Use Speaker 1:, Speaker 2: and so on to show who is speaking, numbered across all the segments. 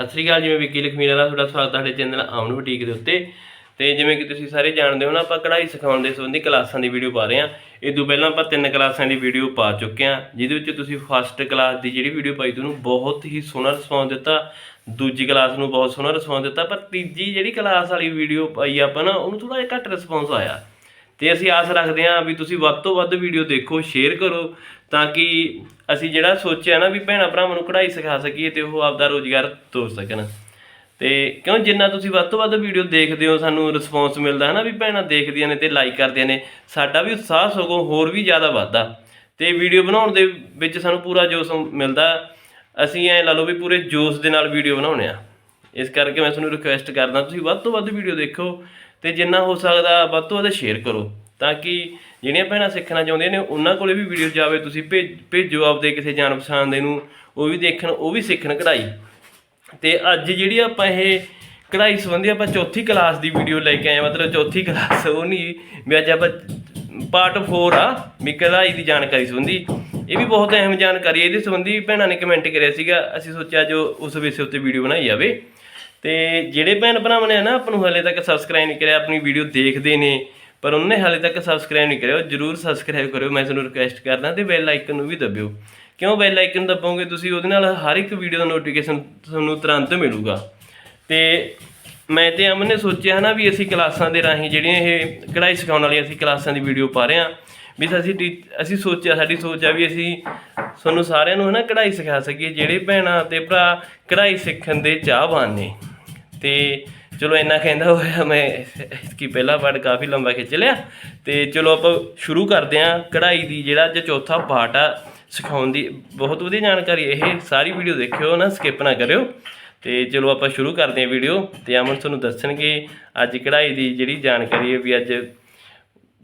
Speaker 1: ਸਤਿ ਸ੍ਰੀ ਅਕਾਲ, ਜਿਵੇਂ ਵਿੱਕੀ ਲਖਮੀਰ ਵਾਲਾ ਤੁਹਾਡਾ ਸਵਾਗਤ ਹੈ ਸਾਡੇ ਚੈਨਲ ਆਮਨ ਬੁਟੀਕ ਦੇ ਉੱਤੇ। ਤੇ ਜਿਵੇਂ ਕਿ ਤੁਸੀਂ ਸਾਰੇ ਜਾਣਦੇ ਹੋ ਨਾ, ਆਪਾਂ ਕਢਾਈ ਸਿਖਾਉਣ ਦੇ ਸੰਬੰਧੀ ਕਲਾਸਾਂ ਦੀ ਵੀਡੀਓ ਪਾ ਰਹੇ ਹਾਂ। ਇਹ ਤੋਂ ਪਹਿਲਾਂ ਆਪਾਂ ਤਿੰਨ ਕਲਾਸਾਂ ਦੀ ਵੀਡੀਓ ਪਾ ਚੁੱਕੇ ਹਾਂ, ਜਿਹਦੇ ਵਿੱਚ ਤੁਸੀਂ ਫਸਟ ਕਲਾਸ ਦੀ ਜਿਹੜੀ ਵੀਡੀਓ ਪਾਈ, ਤੁਹਾਨੂੰ ਬਹੁਤ ਹੀ ਸੋਹਣਾ ਰਿਸਪੌਂਸ ਦਿੱਤਾ। ਦੂਜੀ ਕਲਾਸ ਨੂੰ ਬਹੁਤ ਸੋਹਣਾ ਰਿਸਪੌਂਸ ਦਿੱਤਾ, ਪਰ ਤੀਜੀ ਜਿਹੜੀ ਕਲਾਸ ਵਾਲੀ ਵੀਡੀਓ ਪਾਈ ਆਪਾਂ ਨਾ, ਉਹਨੂੰ ਥੋੜਾ ਜਿਹਾ ਘੱਟ ਰਿਸਪੌਂਸ ਆਇਆ। ਤੇ ਅਸੀਂ ਆਸ ਰੱਖਦੇ ਹਾਂ ਵੀ ਤੁਸੀਂ ਵੱਧ ਤੋਂ ਵੱਧ ਵੀਡੀਓ ਦੇਖੋ ਸ਼ੇਅਰ ਕਰੋ, ਤਾਂ ਕਿ ਅਸੀਂ ਜਿਹੜਾ ਸੋਚਿਆ ਨਾ ਵੀ ਭੈਣਾ ਭਰਾਵਾਂ ਨੂੰ ਕਢਾਈ ਸਿਖਾ ਸਕੀਏ ਤੇ ਉਹ ਆਪਦਾ ਰੋਜ਼ਗਾਰ ਤੋਰ ਸਕਣ। ਤੇ ਕਿਉਂ ਜਿੰਨਾ ਤੁਸੀਂ ਵੱਧ ਤੋਂ ਵੱਧ ਵੀਡੀਓ ਦੇਖਦੇ ਹੋ, ਸਾਨੂੰ ਰਿਸਪੌਂਸ ਮਿਲਦਾ ਹੈ ਨਾ ਵੀ ਭੈਣਾਂ ਦੇਖਦੀਆਂ ਨੇ ਤੇ ਲਾਈਕ ਕਰਦੀਆਂ ਨੇ, ਸਾਡਾ ਵੀ ਉਤਸ਼ਾਹ ਸਗੋਂ ਹੋਰ ਵੀ ਜ਼ਿਆਦਾ ਵੱਧਦਾ। ਤੇ ਵੀਡੀਓ ਬਣਾਉਣ ਦੇ ਵਿੱਚ ਸਾਨੂੰ ਪੂਰਾ ਜੋਸ਼ ਮਿਲਦਾ, ਅਸੀਂ ਐ ਲਾ ਲਓ ਵੀ ਪੂਰੇ ਜੋਸ਼ ਦੇ ਨਾਲ ਵੀਡੀਓ ਬਣਾਉਣੇ ਆ ਇਸ ਕਰਕੇ ਮੈਂ ਤੁਹਾਨੂੰ ਰਿਕੁਐਸਟ ਕਰਦਾ, ਤੁਸੀਂ ਵੱਧ ਤੋਂ ਵੱਧ ਵੀਡੀਓ ਦੇਖੋ ਤੇ ਜਿੰਨਾ ਹੋ ਸਕਦਾ ਵੱਧ ਤੋਂ ਵੱਧ ਸ਼ੇਅਰ ਕਰੋ ਤਾਂ ਕਿ ਜਿਹੜੀਆਂ ਭੈਣਾਂ ਸਿੱਖਣਾ ਚਾਹੁੰਦੀਆਂ ਨੇ, ਉਹਨਾਂ ਕੋਲੇ ਵੀ ਵੀਡੀਓ ਜਾਵੇ, ਤੁਸੀਂ ਭੇਜ- ਭੇਜੋ ਆਪਦੇ ਕਿਸੇ ਜਾਣ ਪਛਾਣ ਦੇ ਨੂੰ, ਉਹ ਵੀ ਦੇਖਣ, ਉਹ ਵੀ ਸਿੱਖਣ ਕਢਾਈ। ਤੇ ਅੱਜ ਜਿਹੜੀ ਆਪਾਂ ਇਹ ਕਢਾਈ ਸੰਬੰਧੀ ਆਪਾਂ ਚੌਥੀ ਕਲਾਸ ਦੀ ਵੀਡੀਓ ਲੈ ਕੇ ਆਏ ਮਤਲਬ ਚੌਥੀ ਕਲਾਸ ਉਹ ਨਹੀਂ, ਵੀ ਅੱਜ ਆਪਾਂ ਪਾਰਟ 4 ਆ, ਵੀ ਕਢਾਈ ਦੀ ਜਾਣਕਾਰੀ ਸੰਬੰਧੀ। ਇਹ ਵੀ ਬਹੁਤ ਅਹਿਮ ਜਾਣਕਾਰੀ ਹੈ, ਇਹਦੇ ਸੰਬੰਧੀ ਭੈਣਾਂ ਨੇ ਕਮੈਂਟ ਕਰਿਆ ਸੀਗਾ, ਅਸੀਂ ਸੋਚਿਆ ਜੋ ਉਸ ਵਿਸ਼ੇ ਉੱਤੇ ਵੀਡੀਓ ਬਣਾਈ ਜਾਵੇ। ਤੇ ਜਿਹੜੇ ਭੈਣ ਭਰਾਵਾਂ ਨੇ ਨਾ ਆਪਾਂ ਨੂੰ ਹਲੇ ਤੱਕ ਸਬਸਕ੍ਰਾਈਬ ਨਹੀਂ ਕਰਿਆ, ਆਪਣੀ ਵੀਡੀਓ ਦੇਖਦੇ ਨੇ, ਪਰ ਉਹਨੇ ਹਾਲੇ ਤੱਕ ਸਬਸਕ੍ਰਾਈਬ ਨਹੀਂ ਕਰਿਆ, ਉਹ ਜਰੂਰ ਸਬਸਕ੍ਰਾਈਬ ਕਰਿਓ, ਮੈਂ ਤੁਹਾਨੂੰ ਰਿਕੁਐਸਟ ਕਰਦਾ ਤੇ ਬੈਲ ਆਈਕਨ ਨੂੰ ਵੀ ਦਬਿਓ। ਕਿਉਂ ਬੈਲ ਆਈਕਨ ਦਬਾਓਗੇ ਤੁਸੀਂ? ਉਹਦੇ ਨਾਲ ਹਰ ਇੱਕ ਵੀਡੀਓ ਦਾ ਨੋਟੀਫਿਕੇਸ਼ਨ ਤੁਹਾਨੂੰ ਤੁਰੰਤ ਮਿਲੂਗਾ। ਤੇ ਮੈਂ ਤੇ ਅਮਨ ਨੇ ਸੋਚਿਆ ਨਾ ਵੀ ਅਸੀਂ ਕਲਾਸਾਂ ਦੇ ਰਾਹੀਂ ਜਿਹੜੀਆਂ ਇਹ ਕਢਾਈ ਸਿਖਾਉਣ ਵਾਲੀਆਂ ਅਸੀਂ ਕਲਾਸਾਂ ਦੀ ਵੀਡੀਓ ਪਾ ਰਹੇ ਹਾਂ, ਵੀ ਅਸੀਂ ਟੀ- ਅਸੀਂ ਸੋਚਿਆ, ਸਾਡੀ ਸੋਚ ਆ ਵੀ ਅਸੀਂ ਤੁਹਾਨੂੰ ਸਾਰਿਆਂ ਨੂੰ ਹਨਾ ਕਢਾਈ ਸਿਖਾ ਸਕੀਏ, ਜਿਹੜੇ ਭੈਣਾਂ ਤੇ ਭਰਾ ਕਢਾਈ ਸਿੱਖਣ ਦੇ ਚਾਹਵਾਨ ਨੇ। ਤੇ ਚਲੋ ਇੰਨਾ ਕਹਿੰਦਾ ਹੋਇਆ ਮੈਂ ਕਿ ਪਹਿਲਾ ਪਾਰਟ ਕਾਫੀ ਲੰਬਾ ਖਿੱਚ ਲਿਆ ਤੇ ਚਲੋ ਆਪਾਂ ਸ਼ੁਰੂ ਕਰਦੇ ਹਾਂ ਕਢਾਈ ਦੀ, ਜਿਹੜਾ ਅੱਜ ਚੌਥਾ ਪਾਰਟ ਆ, ਸਿਖਾਉਣ ਦੀ। ਬਹੁਤ ਵਧੀਆ ਜਾਣਕਾਰੀ ਇਹ, ਸਾਰੀ ਵੀਡੀਓ ਦੇਖਿਓ ਨਾ, ਸਕਿਪ ਨਾ ਕਰਿਓ। ਤੇ ਚਲੋ ਆਪਾਂ ਸ਼ੁਰੂ ਕਰਦੇ ਹਾਂ ਵੀਡੀਓ ਤੇ ਅਮਨ ਤੁਹਾਨੂੰ ਦੱਸਣਗੇ ਅੱਜ ਕਢਾਈ ਦੀ ਜਿਹੜੀ ਜਾਣਕਾਰੀ ਹੈ ਵੀ ਅੱਜ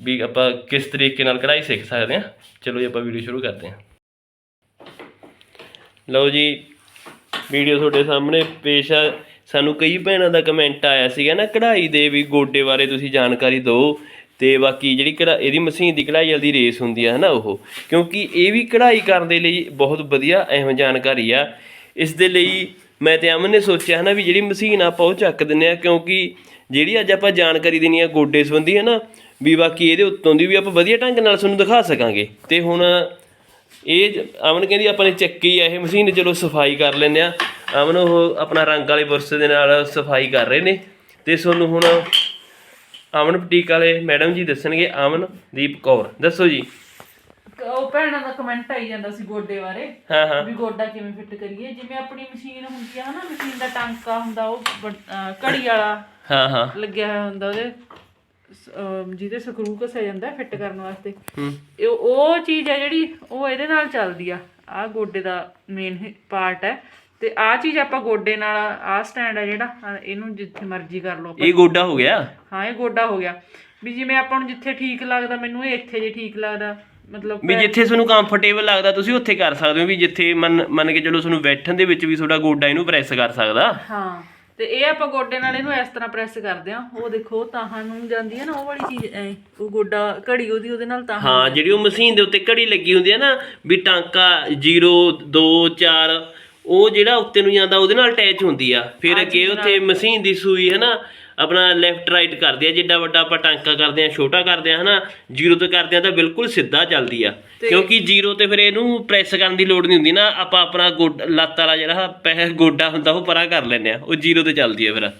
Speaker 1: ਵੀ ਆਪਾਂ ਕਿਸ ਤਰੀਕੇ ਨਾਲ ਕਢਾਈ ਸਿੱਖ ਸਕਦੇ ਹਾਂ। ਚਲੋ ਜੀ, ਆਪਾਂ ਵੀਡੀਓ ਸ਼ੁਰੂ ਕਰਦੇ ਹਾਂ। ਲਓ ਜੀ, ਵੀਡੀਓ ਤੁਹਾਡੇ ਸਾਹਮਣੇ ਪੇਸ਼ ਆ। ਸਾਨੂੰ ਕਈ ਭੈਣਾਂ ਦਾ ਕਮੈਂਟ ਆਇਆ ਸੀਗਾ ਨਾ, ਕਢਾਈ ਦੇ ਵੀ ਗੋਡੇ ਬਾਰੇ ਤੁਸੀਂ ਜਾਣਕਾਰੀ ਦਿਓ ਤੇ ਬਾਕੀ ਜਿਹੜੀ ਕਢਾ, ਇਹਦੀ ਮਸ਼ੀਨ ਦੀ ਕਢਾਈ ਵਾਲੀ ਰੇਸ ਹੁੰਦੀ ਆ, ਹਨਾ ਉਹ। ਕਿਉਂਕਿ ਇਹ ਵੀ ਕਢਾਈ ਕਰਨ ਦੇ ਲਈ ਬਹੁਤ ਵਧੀਆ ਅਹਿਮ ਜਾਣਕਾਰੀ ਆ। ਇਸ ਦੇ ਲਈ ਮੈਂ ਤੇ ਅਮਨ ਨੇ ਸੋਚਿਆ ਹਨਾ ਵੀ ਜਿਹੜੀ ਮਸ਼ੀਨ ਆਪਾਂ ਉਹ ਚੱਕ ਦਿੰਨੇ ਆ, ਕਿਉਂਕਿ ਜਿਹੜੀ ਅੱਜ ਆਪਾਂ ਜਾਣਕਾਰੀ ਦੇਣੀ ਆ ਗੋਡੇ ਸੰਬੰਧੀ, ਹਨਾ, ਵੀ ਬਾਕੀ ਇਹਦੇ ਉੱਤੋਂ ਦੀ ਵੀ ਆਪਾਂ ਵਧੀਆ ਢੰਗ ਨਾਲ ਤੁਹਾਨੂੰ ਦਿਖਾ ਸਕਾਂਗੇ। ਤੇ ਹੁਣ ਇਹ ਅਮਨ ਕਹਿੰਦੀ ਆਪਾਂ ਨੇ ਚੱਕੀ ਆ ਇਹ ਮਸ਼ੀਨ, ਚਲੋ ਸਫ਼ਾਈ ਕਰ ਲੈਂਦੇ ਆ। ਅਮਨ ਉਹ ਆਪਣਾ ਰੰਗ ਵਾਲੇ ਬੁਰਸ਼ ਦੇ ਨਾਲ ਸਫ਼ਾਈ ਕਰ ਰਹੇ ਨੇ। ਤੇ ਤੁਹਾਨੂੰ ਹੁਣ ਅਮਨ ਬੁਟੀਕ ਵਾਲੇ ਮੈਡਮ ਜੀ ਦੱਸਣਗੇ। ਅਮਨਦੀਪ ਕੌਰ ਦੱਸੋ ਜੀ।
Speaker 2: ਉਹ ਭੈਣਾਂ ਦਾ ਕਮੈਂਟ ਆਈ ਜਾਂਦਾ ਸੀ ਗੋਡੇ ਬਾਰੇ।
Speaker 1: ਹਾਂ ਹਾਂ।
Speaker 2: ਵੀ ਗੋਡਾ ਕਿਵੇਂ ਫਿੱਟ ਕਰੀਏ? ਜਿਵੇਂ ਆਪਣੀ ਮਸ਼ੀਨ ਹੁੰਦੀ ਆ ਹਨਾ ਮਸ਼ੀਨ ਦਾ ਟਾਂਕਾ ਹੁੰਦਾ ਉਹ ਘੜੀ ਵਾਲਾ
Speaker 1: ਹਾਂ ਹਾਂ।
Speaker 2: ਲੱਗਿਆ ਹੋਇਆ ਹੁੰਦਾ ਉਹਦੇ। ਜਿਹਦੇ ਸਕਰੂ ਘਸਿਆ ਜਾਂਦਾ ਫਿੱਟ ਕਰਨ ਵਾਸਤੇ। ਇਹ ਉਹ ਚੀਜ਼ ਹੈ ਜਿਹੜੀ ਉਹ ਇਹਦੇ ਨਾਲ ਚੱਲਦੀ ਆ। ਆਹ ਗੋਡੇ ਦਾ ਮੇਨ ਪਾਰਟ ਹੈ। ਤੇ ਆਹ ਚੀਜ਼ ਆਪਾਂ ਗੋਡੇ ਨਾਲ ਆਹ ਸਟੈਂਡ ਹੈ ਜਿਹੜਾ ਆਹ ਇਹਨੂੰ ਜਿੱਥੇ ਮਰਜ਼ੀ ਕਰ ਲਓ ਆਪਾਂ।
Speaker 1: ਇਹ ਗੋਡਾ ਹੋ ਗਿਆ?
Speaker 2: ਹਾਂ ਇਹ ਗੋਡਾ ਹੋ ਗਿਆ। ਵੀ ਜਿਵੇਂ ਆਪਾਂ ਨੂੰ ਜਿੱਥੇ ਠੀਕ ਲੱਗਦਾ ਮੈਨੂੰ ਇਹ ਇੱਥੇ ਜੇ ਠੀਕ ਲੱਗਦਾ ਮਤਲਬ
Speaker 1: ਵੀ ਜਿੱਥੇ ਤੁਹਾਨੂੰ ਕੰਫਰਟੇਬਲ ਲੱਗਦਾ ਤੁਸੀਂ ਉੱਥੇ ਕਰ ਸਕਦੇ ਹੋ। ਵੀ ਜਿੱਥੇ ਮੰਨ ਮੰਨ ਕੇ ਚਲੋ ਤੁਹਾਨੂੰ ਬੈਠਣ ਦੇ ਵਿੱਚ ਵੀ ਤੁਹਾਡਾ ਗੋਡਾ ਇਹਨੂੰ ਪ੍ਰੈਸ ਕਰ ਸਕਦਾ।
Speaker 2: ਹਾਂ ਤੇ ਇਹ ਆਪਾਂ ਗੋਡੇ ਨਾਲ ਇਹਨੂੰ ਇਸ ਤਰ੍ਹਾਂ ਪ੍ਰੈਸ ਕਰਦੇ ਆ ਉਹ ਦੇਖੋ ਤਾਹਾਂ ਨੂੰ ਜਾਂਦੀ ਹੈ ਨਾ ਉਹ ਵਾਲੀ ਚੀਜ਼ ਐ ਉਹ ਗੋਡਾ ਘੜੀ ਉਹਦੀ ਉਹਦੇ ਨਾਲ ਤਾਹਾਂ
Speaker 1: ਹਾਂ ਜਿਹੜੀ ਉਹ ਮਸ਼ੀਨ ਦੇ ਉੱਤੇ ਘੜੀ ਲੱਗੀ ਹੁੰਦੀ ਹੈ ਨਾ ਵੀ ਟਾਂਕਾ 0 2 4 ਉਹ ਜਿਹੜਾ ਉੱਤੇ ਨੂੰ ਜਾਂਦਾ ਉਹਦੇ ਨਾਲ ਅਟੈਚ ਹੁੰਦੀ ਆ। ਫਿਰ ਅੱਗੇ ਉੱਥੇ ਮਸ਼ੀਨ ਦੀ ਸੂਈ ਹੈ ਨਾ ਆਪਣਾ ਲੈਫਟ ਰਾਈਟ ਕਰਦੇ ਆ ਜਿੱਡਾ ਵੱਡਾ ਆਪਾਂ ਟਾਂਕਾ ਕਰਦੇ ਆ ਛੋਟਾ ਕਰਦੇ ਆ ਹਨਾ 0 ਤੇ ਕਰਦੇ ਆ ਤਾਂ ਬਿਲਕੁਲ ਸਿੱਧਾ ਚੱਲਦੀ ਆ। ਕਿਉਂਕਿ 0 ਤੇ ਫਿਰ ਇਹਨੂੰ ਪ੍ਰੈਸ ਕਰਨ ਦੀ ਲੋੜ ਨਹੀਂ ਹੁੰਦੀ ਨਾ ਆਪਾਂ ਆਪਣਾ ਗੋਡ- ਲੱਤ ਵਾਲਾ ਜਿਹੜਾ ਪੈ ਗੋਡਾ ਹੁੰਦਾ ਉਹ ਪਰਾਂ ਕਰ ਲੈਂਦੇ ਆ ਉਹ 0 ਤੇ ਚੱਲਦੀ ਆ ਫਿਰ।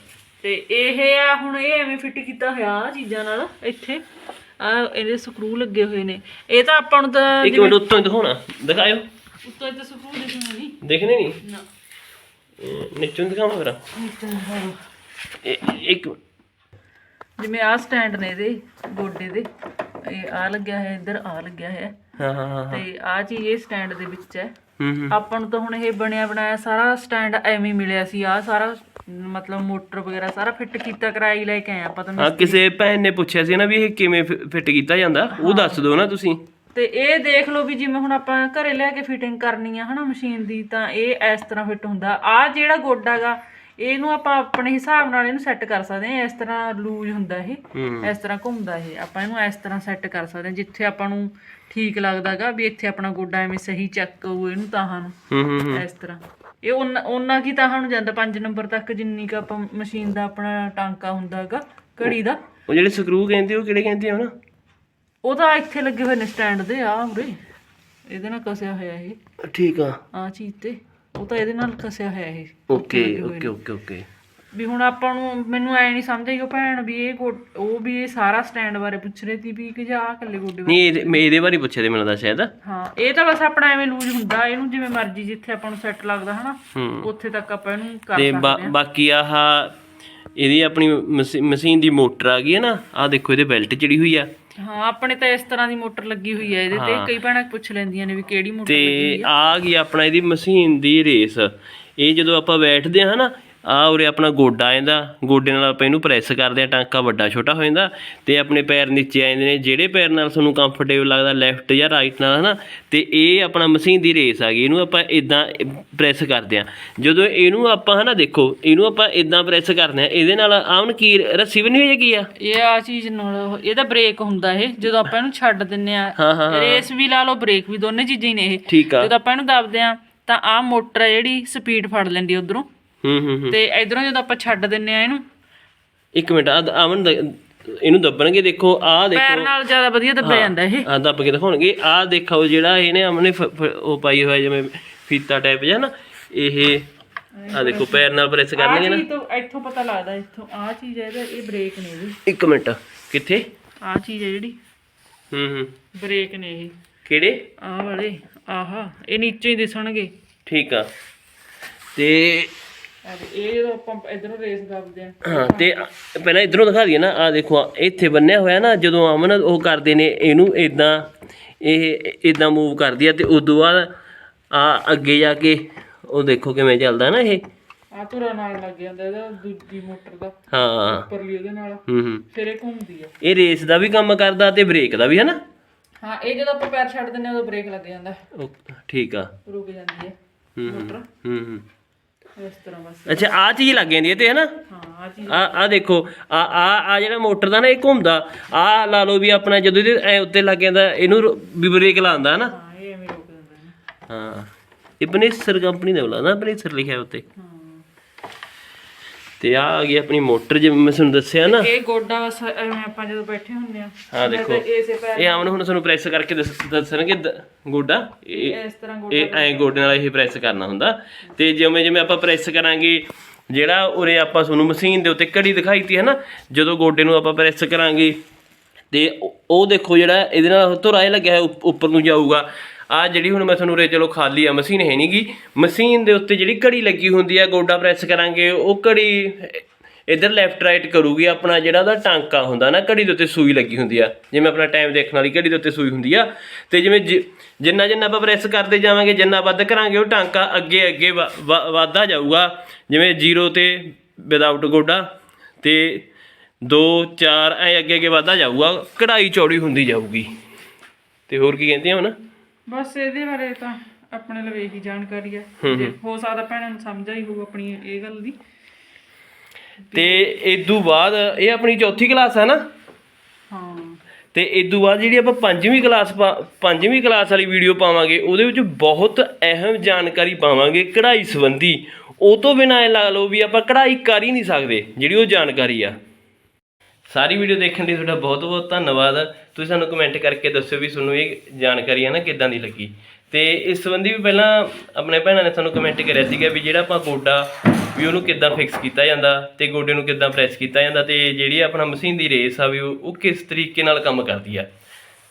Speaker 2: ਤੇ ਇਹ ਆ ਹੁਣ ਇਹ ਐਵੇਂ ਫਿੱਟ ਕੀਤਾ ਹੋਇਆ ਚੀਜ਼ਾਂ ਨਾਲ ਇੱਥੇ। ਆ ਇਹਦੇ ਸਕਰੂ ਲੱਗੇ ਹੋਏ ਨੇ। ਇਹ ਤਾਂ ਆਪਾਂ ਨੂੰ ਤਾਂ
Speaker 1: ਇੱਕ ਮਿੰਟ ਉੱਤੋਂ ਦਿਖਾਉਣਾ। ਦਿਖਾਇਓ।
Speaker 2: ਉੱਤੋਂ ਦਿਖਣੇ ਨਹੀਂ
Speaker 1: ਦੇਖਣੇ ਨਹੀਂ?
Speaker 2: ਨਾ।
Speaker 1: ਨੀਚੋਂ ਦਿਖਾਵਾਂ ਫਿਰ।
Speaker 2: ਦਿਖਾਓ।
Speaker 1: ਇਹ- ਇੱਕ
Speaker 2: ਜਿਵੇਂ ਆਹ ਸਟੈਂਡ ਨੇ ਇਹਦੇ ਗੋਡੇ ਦੇ ਇਹ ਆ ਲੱਗਿਆ ਹੈ ਇੱਧਰ ਆ ਲੱਗਿਆ ਹੈ
Speaker 1: ਹਾਂ ਹਾਂ ਹਾਂ।
Speaker 2: ਤੇ ਆ ਚੀਜ਼ ਇਹ ਸਟੈਂਡ ਦੇ ਵਿੱਚ ਹੈ।
Speaker 1: ਹੂੰ ਹੂੰ।
Speaker 2: ਆਪਾਂ ਨੂੰ ਤਾਂ ਹੁਣ ਇਹ ਬਣਿਆ ਬਣਾਇਆ ਸਾਰਾ ਸਟੈਂਡ ਐਵੇਂ ਹੀ ਮਿਲਿਆ ਸੀ। ਆ ਸਾਰਾ ਮਤਲਬ ਮੋਟਰ ਵਗੈਰਾ ਸਾਰਾ ਫਿੱਟ ਕੀਤਾ ਕਰਾਈ ਲੈ ਕੇ ਆਏ ਆਪਾਂ ਤਾਂ
Speaker 1: ਹਾਂ ਕਿਸੇ ਭੈਣ ਨੇ ਪੁੱਛਿਆ ਸੀ ਨਾ ਵੀ ਇਹ ਕਿਵੇਂ ਫਿੱਟ ਕੀਤਾ ਜਾਂਦਾ? ਉਹ ਦੱਸ ਦਿਓ ਨਾ ਤੁਸੀਂ।
Speaker 2: ਤੇ ਇਹ ਦੇਖ ਲਓ ਵੀ ਜਿਵੇਂ ਹੁਣ ਆਪਾਂ ਘਰੇ ਲੈ ਕੇ ਫਿਟਿੰਗ ਕਰਨੀ ਆ ਹਨਾ ਮਸ਼ੀਨ ਦੀ ਤਾਂ ਇਹ ਇਸ ਤਰ੍ਹਾਂ ਫਿੱਟ ਹੁੰਦਾ। ਆ ਜਿਹੜਾ ਗੋਡਾਗਾ ਇਹਨੂੰ ਆਪਾਂ ਆਪਣੇ ਹਿਸਾਬ ਨਾਲ ਇਹਨੂੰ ਸੈੱਟ ਕਰ ਸਕਦੇ ਹਾਂ ਇਸ ਤਰ੍ਹਾਂ ਲੂਜ਼ ਹੁੰਦਾ ਇਹ ਇਸ ਤਰ੍ਹਾਂ ਘੁੰਮਦਾ ਇਹ। ਆਪਾਂ ਇਹਨੂੰ ਇਸ ਤਰ੍ਹਾਂ ਸੈੱਟ ਕਰ ਸਕਦੇ ਹਾਂ ਜਿੱਥੇ ਆਪਾਂ ਨੂੰ ਠੀਕ ਲੱਗਦਾਗਾ ਵੀ ਇੱਥੇ ਆਪਣਾ ਗੋਡਾ ਐਵੇਂ ਸਹੀ ਚੱਕ ਹੋਊ ਇਹਨੂੰ ਤਾਹਾਂ ਨੂੰ
Speaker 1: ਹੂੰ ਹੂੰ ਹੂੰ।
Speaker 2: ਇਸ ਤਰ੍ਹਾਂ। ਇਹ ਉਹਨਾਂ ਕੀ ਤਾਂ ਸਾਨੂੰ ਜਾਂਦਾ 5 ਨੰਬਰ ਤੱਕ ਜਿੰਨੀ ਕ ਆਪਾਂ ਮਸ਼ੀਨ ਦਾ ਆਪਣਾ ਟਾਂਕਾ ਹੁੰਦਾ ਹੈਗਾ ਘੜੀ ਦਾ।
Speaker 1: ਉਹ ਜਿਹੜੇ ਸਕਰੂ ਕਹਿੰਦੇ ਉਹ ਕਿਹੜੇ ਕਹਿੰਦੇ ਆ ਨਾ
Speaker 2: ਉਹ ਤਾਂ ਇੱਥੇ ਲੱਗੇ ਹੋਏ ਨੇ ਸਟੈਂਡ ਦੇ ਆ ਉਰੇ। ਇਹਦੇ ਨਾਲ ਕਸਿਆ ਹੋਇਆ ਇਹ।
Speaker 1: ਠੀਕ ਆ।
Speaker 2: ਆ ਚੀਜ਼ ਤੇ। ਉਹ ਤਾਂ ਇਹਦੇ ਨਾਲ ਕਸਿਆ ਹੋਇਆ ਇਹ।
Speaker 1: Okay okay okay okay.
Speaker 2: ਵੀ ਹੁਣ ਆਪਾਂ ਨੂੰ ਮੈਨੂੰ ਐ ਨਹੀਂ ਸਮਝ ਆਈ ਉਹ ਭੈਣ ਵੀ ਇਹ ਗੋ- ਉਹ ਵੀ ਇਹ ਸਾਰਾ ਸਟੈਂਡ ਬਾਰੇ ਪੁੱਛ ਰਹੀ ਸੀ ਵੀ ਕਿ ਜਾਂ ਆਹ ਇਕੱਲੇ ਗੋਡੇ ਬਾਰੇ
Speaker 1: ਨਹੀਂ ਇਹਦੇ ਮੈਂ ਇਹਦੇ ਬਾਰੇ ਪੁੱਛਿਆ ਤੇ ਮੈਨੂੰ ਲੱਗਦਾ ਸ਼ਾਇਦ।
Speaker 2: ਹਾਂ ਇਹ ਤਾਂ ਬਸ ਆਪਣਾ ਐਵੇਂ ਲੂਜ਼ ਹੁੰਦਾ। ਇਹਨੂੰ ਜਿਵੇਂ ਮਰਜ਼ੀ ਜਿੱਥੇ ਆਪਾਂ ਨੂੰ ਸੈੱਟ ਲੱਗਦਾ ਹਨਾ?
Speaker 1: ਹੂੰ।
Speaker 2: ਉੱਥੇ ਤੱਕ ਆਪਾਂ ਇਹਨੂੰ ਕਰ
Speaker 1: ਤੇ
Speaker 2: ਸਕਦੇ
Speaker 1: ਬਾ- ਬਾਕੀ ਆਹ ਇਹਦੀ ਆਪਣੀ ਮਸ਼ੀ- ਮਸ਼ੀਨ ਦੀ ਮੋਟਰ ਆ ਗਈ ਹੈ ਨਾ। ਆਹ ਦੇਖੋ ਇਹਦੇ ਬੈਲਟ ਚੜੀ ਹੋਈ ਆ।
Speaker 2: ਹਾਂ ਆਪਣੇ ਤਾਂ ਇਸ ਤਰ੍ਹਾਂ ਦੀ ਮੋਟਰ ਲੱਗੀ ਹੋਈ ਹੈ ਇਹਦੇ ਤੇ ਕਈ ਭੈਣਾਂ ਪੁੱਛ ਲੈਂਦੀਆਂ ਨੇ ਵੀ ਕਿਹੜੀ ਮੋਟਰ
Speaker 1: ਤੇ ਆ ਗਈ ਆਪਣਾ ਇਹਦੀ ਮਸ਼ੀਨ ਦੀ ਰੇਸ। ਇਹ ਜਦੋਂ ਆਪਾਂ ਬੈਠਦੇ ਹਾਂ ਨਾ ਆ ਉਰੇ ਆਪਣਾ ਗੋਡਾ ਆਂਦਾ ਗੋਡੇ ਨਾਲ ਆਪਾਂ ਇਹਨੂੰ ਪ੍ਰੈਸ ਕਰਦੇ ਆ ਟਾਂਕਾ ਵੱਡਾ ਛੋਟਾ ਹੋ ਜਾਂਦਾ ਤੇ ਆਪਣੇ ਪੈਰ ਨੀਚੇ ਆ ਜਾਂਦੇ ਨੇ ਜਿਹੜੇ ਪੈਰ ਨਾਲ ਤੁਹਾਨੂੰ ਕੰਫਰਟੇਬਲ ਲੱਗਦਾ ਲੈਫਟ ਜਾਂ ਰਾਈਟ ਨਾਲ ਹਨਾ? ਤੇ ਇਹ ਆਪਣਾ ਮਸ਼ੀਨ ਦੀ ਰੇਸ ਆ ਗਈ ਇਹਨੂੰ ਆਪਾਂ ਇਦਾਂ ਪ੍ਰੈਸ ਕਰਦੇ ਆ ਜਦੋਂ ਇਹਨੂੰ ਆਪਾਂ ਹਨਾ ਦੇਖੋ ਇਹਨੂੰ ਆਪਾਂ ਇਦਾਂ ਪ੍ਰੈਸ ਕਰਦੇ ਆ ਇਹਦੇ ਨਾਲ ਆਉਣ ਕੀ ਰੱਸੀ ਬਣੀ ਹੋਈ ਹੈ ਕੀ ਆ?
Speaker 2: ਇਹ ਆ ਚੀਜ਼ ਨਾਲ ਇਹਦਾ ਬ੍ਰੇਕ ਹੁੰਦਾ ਇਹ ਜਦੋਂ ਆਪਾਂ ਇਹਨੂੰ ਛੱਡ ਦਿੰਨੇ ਆ ਰੇਸ ਵੀ ਲਾ ਲਓ ਬ੍ਰੇਕ ਵੀ ਦੋਨੇ ਚੀਜ਼ਾਂ ਹੀ ਨੇ ਇਹ।
Speaker 1: ਆ।
Speaker 2: ਜਦੋਂ ਆਪਾਂ ਇਹਨੂੰ ਦਬਦੇ ਆ ਤਾਂ ਆ ਮੋਟਰ ਆ ਜਿਹੜੀ ਸਪੀਡ ਫੜ ਲੈਂਦੀ ਉਧਰੋਂ।
Speaker 1: ਹੂੰ ਹੂੰ ਹੂੰ।
Speaker 2: ਤੇ ਇਧਰੋਂ ਜਦੋਂ ਆਪਾਂ ਛੱਡ ਦਿੰਨੇ ਆ ਇਹਨੂੰ।
Speaker 1: ਇੱਕ ਮਿੰਟ ਆ ਆਵਣ ਇਹਨੂੰ ਦੱਬਣਗੇ ਦੇਖੋ ਆ ਦੇਖੋ।
Speaker 2: ਪੈਰ ਨਾਲ ਜ਼ਿਆਦਾ ਵਧੀਆ ਦੱਬਿਆ ਜਾਂਦਾ ਇਹ।
Speaker 1: ਆ ਦੱਬ ਕੇ ਦਿਖਾਉਣਗੇ। ਆ ਦੇਖੋ ਜਿਹੜਾ ਇਹਨੇ ਅਮਨੇ ਫ- ਫ- ਉਹ ਪਾਈ ਹੋਇਆ ਜਿਵੇਂ ਫੀਤਾ ਟਾਈਪ ਜਿਹਾ ਨਾ ਇਹ ਆ ਦੇਖੋ ਪੈਰ ਨਾਲ ਪ੍ਰੈਸ ਕਰਨਗੇ ਨਾ।
Speaker 2: ਚੀਜ਼ ਤੋਂ ਇੱਥੋਂ ਪਤਾ ਲੱਗਦਾ ਇੱਥੋਂ ਆ ਚੀਜ਼ ਹੈ ਇਹਦਾ ਇਹ ਬ੍ਰੇਕ ਨੇ ਇਹਦੀ।
Speaker 1: ਇੱਕ ਮਿੰਟ ਕਿੱਥੇ?
Speaker 2: ਆ ਚੀਜ਼ ਹੈ ਜਿਹੜੀ।
Speaker 1: ਹੂੰ ਹੂੰ।
Speaker 2: ਬ੍ਰੇਕ ਨੇ ਇਹ।
Speaker 1: ਕਿਹੜੇ?
Speaker 2: ਆਹ ਵਾਲੇ ਆਹਾ ਇਹ ਨੀਚੇ ਹੀ ਦਿਸਣਗੇ।
Speaker 1: ਠੀਕ ਆ। ਤੇ
Speaker 2: ਤੇ ਇਹ ਜਦੋਂ ਆਪਾਂ ਇਧਰੋਂ ਰੇਸ ਦੱਬਦੇ ਆ
Speaker 1: ਹਾਂ ਤੇ ਆ- ਪਹਿਲਾਂ ਇਧਰੋਂ ਦਿਖਾ ਦਈਏ ਨਾ ਆ ਦੇਖੋ ਇੱਥੇ ਬੰਨਿਆ ਹੋਇਆ ਨਾ ਜਦੋਂ ਅਮਨ ਉਹ ਕਰਦੇ ਨੇ ਇਹਨੂੰ ਇਦਾਂ ਇਹ ਇਦਾਂ ਮੂਵ ਕਰਦੀ ਆ ਤੇ ਉਦੋਂ ਬਾਅਦ ਆ ਅੱਗੇ ਜਾ ਕੇ ਉਹ ਦੇਖੋ ਕਿਵੇਂ ਚੱਲਦਾ ਨਾ ਇਹ।
Speaker 2: ਆ ਨਾਲ ਲੱਗ ਜਾਂਦਾ ਇਹਦਾ ਦੂਜੀ ਮੋਟਰ ਦਾ।
Speaker 1: ਹਾਂ।
Speaker 2: ਉੱਪਰਲੀ ਉਹਦੇ ਨਾਲ।
Speaker 1: ਹੂੰ ਹੂੰ।
Speaker 2: ਫਿਰ ਇਹ ਘੁੰਮਦੀ ਆ।
Speaker 1: ਇਹ ਰੇਸ ਦਾ ਵੀ ਕੰਮ ਕਰਦਾ ਤੇ ਬ੍ਰੇਕ ਦਾ ਵੀ ਹੈ ਨਾ
Speaker 2: ਹਾਂ ਇਹ ਜਦੋਂ ਆਪਾਂ ਪੈਰ ਛੱਡ ਦਿੰਨੇ ਆ ਉਦੋਂ ਬ੍ਰੇਕ ਲੱਗ ਜਾਂਦਾ।
Speaker 1: ਠੀਕ ਆ।
Speaker 2: ਰੁਕ ਜਾਂਦੀ ਹੈ
Speaker 1: ਹੂੰ
Speaker 2: ਮੋਟਰ।
Speaker 1: ਹੂੰ ਹੂੰ।
Speaker 2: ਇਸ ਤਰ੍ਹਾਂ ਬਸ।
Speaker 1: ਅੱਛਾ ਆ ਚੀਜ਼ ਲੱਗ ਜਾਂਦੀ ਹੈ ਤੇ ਹੈ ਨਾ
Speaker 2: ਹਾਂ ਆ ਚੀਜ਼
Speaker 1: ਆ ਆ ਦੇਖੋ ਆ ਆ ਆ ਜਿਹੜਾ ਮੋਟਰ ਦਾ ਨਾ ਇਹ ਘੁੰਮਦਾ ਆ ਲਾ ਲਓ ਵੀ ਆਪਣਾ ਜਦੋਂ ਇਹਦੇ ਐ ਉੱਤੇ ਲੱਗ ਜਾਂਦਾ ਇਹਨੂੰ ਰੋ- ਵੀ ਬ੍ਰੇਕ ਲਾਉਂਦਾ ਹੈ ਨਾ
Speaker 2: ਹਾਂ ਇਹ ਐਵੇਂ ਰੁਕ ਜਾਂਦਾ ਹੈ
Speaker 1: ਹਾਂ। ਇਹ ਬਨੇਸਰ ਕੰਪਨੀ ਦਾ ਬੁਲਾ ਨਾ ਬਨੇਸਰ ਲਿਖਿਆ ਉੱਤੇ।
Speaker 2: ਹਾਂ।
Speaker 1: ਤੇ ਆ ਆ ਗਈ ਆਪਣੀ ਮੋਟਰ ਜਿਵੇਂ ਮੈਂ ਤੁਹਾਨੂੰ ਦੱਸਿਆ ਨਾ।
Speaker 2: ਇਹ ਗੋਡਾ ਬਸ ਐਵੇਂ ਆਪਾਂ ਜਦੋਂ ਬੈਠੇ ਹੁੰਦੇ ਆ
Speaker 1: ਹਾਂ ਦੇਖੋ
Speaker 2: ਇਸੇ ਪੈਰ
Speaker 1: ਇਹ ਆਮਨ ਹੁਣ ਤੁਹਾਨੂੰ ਪ੍ਰੈਸ ਕਰਕੇ ਦੱਸ- ਦੱਸਣਗੇ ਦ- ਗੋਡਾ। ਇਹ
Speaker 2: ਇਸ ਤਰ੍ਹਾਂ ਗੋਡਾ
Speaker 1: ਇਹ ਐਂ ਗੋਡੇ ਨਾਲ ਇਹ ਪ੍ਰੈਸ ਕਰਨਾ ਹੁੰਦਾ। ਤੇ ਜਿਵੇਂ ਜਿਵੇਂ ਆਪਾਂ ਪ੍ਰੈਸ ਕਰਾਂਗੇ ਜਿਹੜਾ ਉਰੇ ਆਪਾਂ ਤੁਹਾਨੂੰ ਮਸ਼ੀਨ ਦੇ ਉੱਤੇ ਘੜੀ ਦਿਖਾਈ ਤੀ ਹੈ ਨਾ ਜਦੋਂ ਗੋਡੇ ਨੂੰ ਆਪਾਂ ਪ੍ਰੈਸ ਕਰਾਂਗੇ ਤੇ ਉਹ- ਉਹ ਦੇਖੋ ਜਿਹੜਾ ਇਹਦੇ ਨਾਲ ਧੁਰਾ ਇਹ ਲੱਗਿਆ ਹੈ ਉੱਪ- ਉੱਪਰ ਨੂੰ ਜਾਊਗਾ। ਆ ਜਿਹੜੀ ਹੁਣ ਮੈਂ ਤੁਹਾਨੂੰ ਉਰੇ ਚਲੋ ਖਾਲੀ ਆ, ਮਸ਼ੀਨ ਹੈ ਨਹੀਂਗੀ ਮਸ਼ੀਨ ਦੇ ਉੱਤੇ ਜਿਹੜੀ ਘੜੀ ਲੱਗੀ ਹੁੰਦੀ ਆ, ਗੋਡਾ ਪ੍ਰੈਸ ਕਰਾਂਗੇ, ਉਹ ਘੜੀ ਇਧਰ ਲੈਫਟ ਰਾਈਟ ਕਰੂਗੀ, ਆਪਣਾ ਜਿਹੜਾ ਉਹਦਾ ਟਾਂਕਾ ਹੁੰਦਾ ਨਾ, ਘੜੀ ਦੇ ਉੱਤੇ ਸੂਈ ਲੱਗੀ ਹੁੰਦੀ ਆ। ਜਿਵੇਂ ਆਪਣਾ ਟਾਈਮ ਦੇਖਣ ਵਾਲੀ ਘੜੀ ਦੇ ਉੱਤੇ ਸੂਈ ਹੁੰਦੀ ਆ। ਤੇ ਜਿਵੇਂ ਜਿ- ਜਿੰਨਾ ਜਿੰਨਾ ਆਪਾਂ ਪ੍ਰੈਸ ਕਰਦੇ ਜਾਵਾਂਗੇ, ਜਿੰਨਾ ਵੱਧ ਕਰਾਂਗੇ, ਉਹ ਟਾਂਕਾ ਅੱਗੇ ਅੱਗੇ ਵ- ਵ- ਵੱਧਦਾ ਜਾਊਗਾ। ਜਿਵੇਂ 0 ਤੇ ਵਿਦਆਊਟ ਗੋਡਾ, ਤੇ 2 4 ਐ ਅੱਗੇ ਅੱਗੇ ਵੱਧਦਾ ਜਾਊਗਾ, ਕਢਾਈ ਚੌੜੀ ਹੁੰਦੀ ਜਾਊਗੀ। ਤੇ ਹੋਰ ਕੀ ਕਹਿੰਦੇ ਆ ਹੁਣ?
Speaker 2: ਬਸ ਇਹਦੇ ਬਾਰੇ ਤਾਂ ਆਪਣੇ ਲਈ ਇਹੀ ਜਾਣਕਾਰੀ ਹੈ ਜੇ ਹੋ ਸਕਦਾ ਭੈਣਾਂ ਨੂੰ ਸਮਝ ਆਈ ਹੋਊ ਆਪਣੀ ਇਹ ਗੱਲ ਦੀ।
Speaker 1: ਤੇ ਇਦੋਂ ਬਾਅਦ ਇਹ ਆਪਣੀ ਚੌਥੀ ਕਲਾਸ ਹੈ ਨਾ?
Speaker 2: ਹਾਂ।
Speaker 1: ਤੇ ਇਦੋਂ ਬਾਅਦ ਜਿਹੜੀ ਆਪਾਂ ਪੰਜਵੀਂ ਕਲਾਸ ਪੰਜਵੀਂ ਕਲਾਸ ਵਾਲੀ ਵੀਡੀਓ ਪਾਵਾਂਗੇ ਉਹਦੇ ਵਿੱਚ ਬਹੁਤ ਅਹਿਮ ਜਾਣਕਾਰੀ ਪਾਵਾਂਗੇ ਕਢਾਈ ਸੰਬੰਧੀ। ਉਹ ਤੋਂ ਬਿਨਾਂ ਇਹ ਲਾ ਲਓ ਵੀ ਆਪਾਂ ਕਢਾਈ ਕਰ ਹੀ ਨਹੀਂ ਸਕਦੇ ਜਿਹੜੀ ਉਹ ਜਾਣਕਾਰੀ ਆ। ਸਾਰੀ ਵੀਡੀਓ ਦੇਖਣ ਲਈ ਤੁਹਾਡਾ ਬਹੁਤ ਬਹੁਤ ਧੰਨਵਾਦ। ਤੁਸੀਂ ਸਾਨੂੰ ਕਮੈਂਟ ਕਰਕੇ ਦੱਸਿਓ ਵੀ ਤੁਹਾਨੂੰ ਇਹ ਜਾਣਕਾਰੀ ਹੈ ਨਾ ਕਿੱਦਾਂ ਦੀ ਲੱਗੀ। ਤੇ ਇਸ ਸੰਬੰਧੀ ਵੀ ਪਹਿਲਾਂ ਆਪਣੇ ਭੈਣਾਂ ਨੇ ਸਾਨੂੰ ਕਮੈਂਟ ਕਰਿਆ ਸੀਗਾ ਵੀ ਜਿਹੜਾ ਆਪਾਂ ਗੋਡਾ, ਵੀ ਉਹਨੂੰ ਕਿੱਦਾਂ ਫਿਕਸ ਕੀਤਾ ਜਾਂਦਾ ਤੇ ਗੋਡੇ ਨੂੰ ਕਿੱਦਾਂ ਪ੍ਰੈਸ ਕੀਤਾ ਜਾਂਦਾ ਤੇ ਜਿਹੜੀ ਆਪਣਾ ਮਸ਼ੀਨ ਦੀ ਰੇਸ ਆ ਵੀ ਉਹ ਕਿਸ ਤਰੀਕੇ ਨਾਲ ਕੰਮ ਕਰਦੀ ਆ।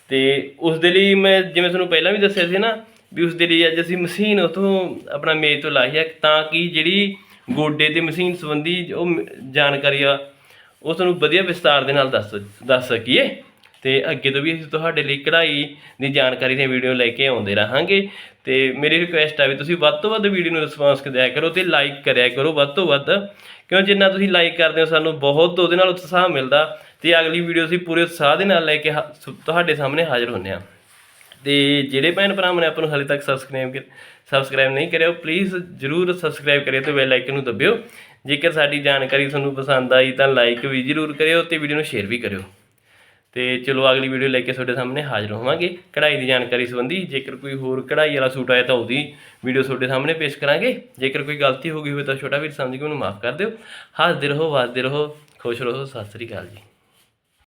Speaker 1: ਤੇ ਉਸ ਦੇ ਲਈ ਮੈਂ ਜਿਵੇਂ ਤੁਹਾਨੂੰ ਪਹਿਲਾਂ ਵੀ ਦੱਸਿਆ ਸੀ ਨਾ, ਵੀ ਉਸ ਦੇ ਲਈ ਅੱਜ ਅਸੀਂ ਮਸ਼ੀਨ ਉਥੋਂ ਆਪਣਾ ਮੇਜ਼ ਤੋਂ ਲਾਈ ਹੈ ਤਾਂ ਕਿ ਜਿਹੜੀ ਗੋਡੇ ਤੇ ਮਸ਼ੀਨ ਸੰਬੰਧੀ ਉਹ ਮ- ਜਾਣਕਾਰੀ ਆ ਉਹ ਤੁਹਾਨੂੰ ਵਧੀਆ ਵਿਸਤਾਰ ਦੇ ਨਾਲ ਦੱਸ ਦੱਸ ਸਕੀਏ। ਤੇ ਅੱਗੇ ਤੋਂ ਵੀ ਅਸੀਂ ਤੁਹਾਡੇ ਲਈ ਕਢਾਈ ਦੀ ਜਾਣਕਾਰੀ ਦੀਆਂ ਵੀਡੀਓ ਲੈ ਕੇ ਆਉਂਦੇ ਰਹਾਂਗੇ। ਤੇ ਮੇਰੀ ਰਿਕੁਐਸਟ ਆ ਵੀ ਤੁਸੀਂ ਵੱਧ ਤੋਂ ਵੱਧ ਵੀਡੀਓ ਨੂੰ ਰਿਸਪਾਂਸ ਦਿਆ ਕਰੋ ਤੇ ਲਾਈਕ ਕਰਿਆ ਕਰੋ ਵੱਧ ਤੋਂ ਵੱਧ। ਕਿਉਂ ਜਿੰਨਾ ਤੁਸੀਂ ਲਾਈਕ ਕਰਦੇ ਹੋ ਸਾਨੂੰ ਬਹੁਤ ਉਹਦੇ ਨਾਲ ਉਤਸ਼ਾਹ ਮਿਲਦਾ। ਤੇ ਅਗਲੀ ਵੀਡੀਓ ਅਸੀਂ ਪੂਰੇ ਉਤਸ਼ਾਹ ਦੇ ਨਾਲ ਲੈ ਕੇ ਹਾ- ਤੁਹਾਡੇ ਸਾਹਮਣੇ ਹਾਜ਼ਰ ਹੁੰਦੇ ਹਾਂ। ਤੇ ਜਿਹੜੇ ਭੈਣ ਭਰਾਵਾਂ ਨੇ ਆਪਾਂ ਨੂੰ ਹਾਲੇ ਤੱਕ ਸਬਸਕ੍ਰਾਈਬ ਸਬਸਕ੍ਰਾਈਬ ਨਹੀਂ ਕਰਿਆ ਪਲੀਜ਼ ਜਰੂਰ ਸਬਸਕ੍ਰਾਈਬ ਕਰਿਓ ਤੇ ਬੈਲ ਆਈਕਨ ਨੂੰ ਦਬਿਓ। ਜੇਕਰ ਸਾਡੀ ਜਾਣਕਾਰੀ ਤੁਹਾਨੂੰ ਪਸੰਦ ਆਈ ਤਾਂ ਲਾਈਕ ਵੀ ਜਰੂਰ ਕਰਿਓ ਤੇ ਵੀਡੀਓ ਨੂੰ ਸ਼ੇਅਰ ਵੀ ਕਰਿਓ। ਤੇ ਚਲੋ ਅਗਲੀ ਵੀਡੀਓ ਲੈ ਕੇ ਤੁਹਾਡੇ ਸਾਹਮਣੇ ਹਾਜ਼ਰ ਹੋਵਾਂਗੇ ਕਢਾਈ ਦੀ ਜਾਣਕਾਰੀ ਸੰਬੰਧੀ। ਜੇਕਰ ਕੋਈ ਹੋਰ ਕਢਾਈ ਵਾਲਾ ਸੂਟ ਆਇਆ ਤਾਂ ਉਹਦੀ ਵੀਡੀਓ ਤੁਹਾਡੇ ਸਾਹਮਣੇ ਪੇਸ਼ ਕਰਾਂਗੇ। ਜੇਕਰ ਕੋਈ ਗਲਤੀ ਹੋ ਗਈ ਹੋਵੇ ਤਾਂ ਛੋਟਾ ਵੀਰ ਸਮਝ ਕੇ ਉਹਨੂੰ ਮਾਫ ਕਰ ਦਿਓ। ਹੱਸਦੇ ਰਹੋ, ਵੱਸਦੇ ਰਹੋ, ਖੁਸ਼ ਰਹੋ, ਸਤਿ ਸ੍ਰੀ ਅਕਾਲ ਜੀ।